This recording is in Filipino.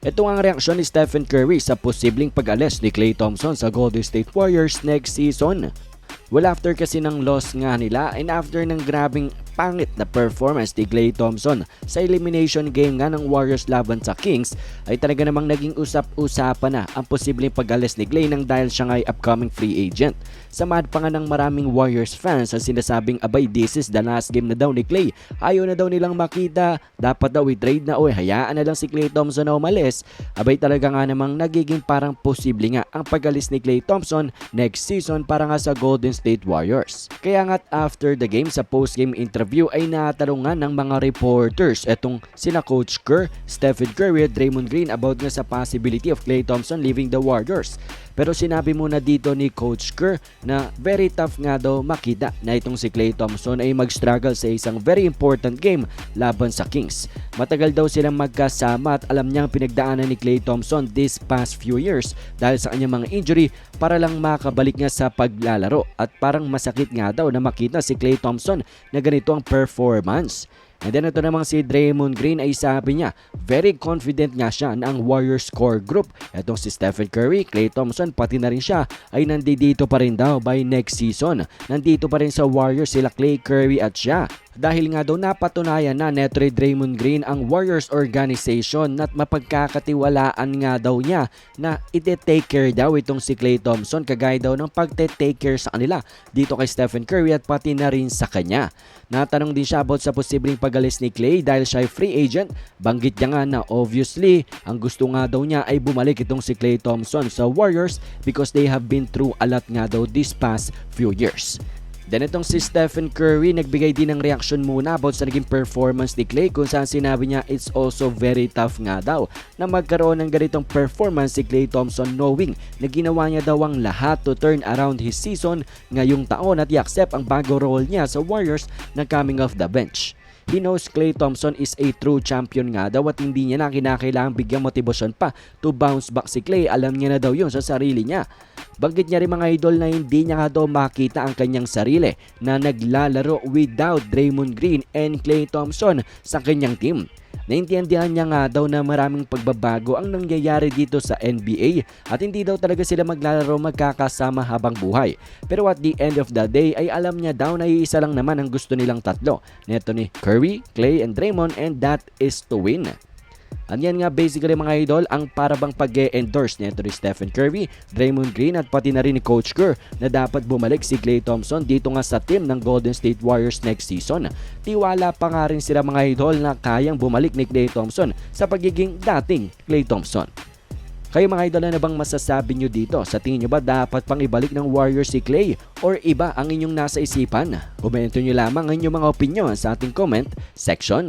Ito ang reaksyon ni Stephen Curry sa posibleng pag-alis ni Klay Thompson sa Golden State Warriors next season. Well, after kasi ng loss nga nila and after ng grabing pangit na performance ni Klay Thompson sa elimination game nga ng Warriors laban sa Kings ay talaga namang naging usap-usapan na ang posibleng pag-alis ni Klay nang dahil siya ngay upcoming free agent. Samad pa nga ng maraming Warriors fans ang sinasabing abay this is the last game na daw ni Klay. Ayaw na daw nilang makita, dapat daw i-trade na o hayaan na lang si Klay Thompson na umalis. Abay talaga nga namang nagiging parang posible nga ang pag-alis ni Klay Thompson next season para nga sa Golden State Warriors. Kaya nga't after the game sa post-game interview ay natanungan ng mga reporters etong sina Coach Kerr, Stephen Curry at Draymond Green about nga sa possibility of Klay Thompson leaving the Warriors. Pero sinabi muna dito ni Coach Kerr na very tough nga daw makita na itong si Klay Thompson ay mag-struggle sa isang very important game laban sa Kings. Matagal daw silang magkasama at alam niyang pinagdaanan ni Klay Thompson this past few years dahil sa kanyang mga injury para lang makabalik nga sa paglalaro at parang masakit nga daw na makita si Klay Thompson na ganito ang performance. And then ito namang si Draymond Green ay sabi niya, very confident nga siya na ang Warriors core group. Itong si Stephen Curry, Klay Thompson, pati na rin siya ay nandito pa rin daw by next season. Nandito pa rin sa Warriors sila Klay Curry at siya. Dahil nga daw napatunayan na Netre Draymond Green ang Warriors organization at mapagkakatiwalaan nga daw niya na ite-take care daw itong si Klay Thompson kagaya daw ng pagte-take care sa kanila dito kay Stephen Curry at pati na rin sa kanya. Natanong din siya about sa posibleng pagalis ni Clay dahil siya ay free agent. Banggit niya nga na obviously ang gusto nga daw niya ay bumalik itong si Clay Thompson sa Warriors because they have been through a lot nga daw this past few years. Then itong si Stephen Curry nagbigay din ng reaction muna about sa naging performance ni Clay kung saan sinabi niya it's also very tough nga daw na magkaroon ng ganitong performance si Clay Thompson knowing na ginawa niya daw ang lahat to turn around his season ngayong taon at i-accept ang bago role niya sa Warriors na coming off the bench. He knows Clay Thompson is a true champion nga daw at hindi niya na kinakailangang bigyan motibasyon pa to bounce back si Clay. Alam niya na daw yun sa sarili niya. Banggit niya rin mga idol na hindi niya nga daw makita ang kanyang sarili na naglalaro without Draymond Green and Clay Thompson sa kanyang team. Naintindihan niya nga daw na maraming pagbabago ang nangyayari dito sa NBA at hindi daw talaga sila maglalaro magkakasama habang buhay. Pero at the end of the day ay alam niya daw na iisa lang naman ang gusto nilang tatlo. Neto ni Curry, Clay, and Draymond and that is to win. Anyan nga basically mga idol ang parabang pag-endorse nito ni Stephen Curry, Draymond Green at pati na rin ni Coach Kerr na dapat bumalik si Klay Thompson dito nga sa team ng Golden State Warriors next season. Tiwala pa nga rin sila mga idol na kayang bumalik ni Klay Thompson sa pagiging dating Klay Thompson. Kayo mga idol na bang masasabi nyo dito? Sa tingin nyo ba dapat pang ibalik ng Warriors si Clay? Or iba ang inyong nasa isipan? Komento nyo lamang ang inyong mga opinion sa ating comment section.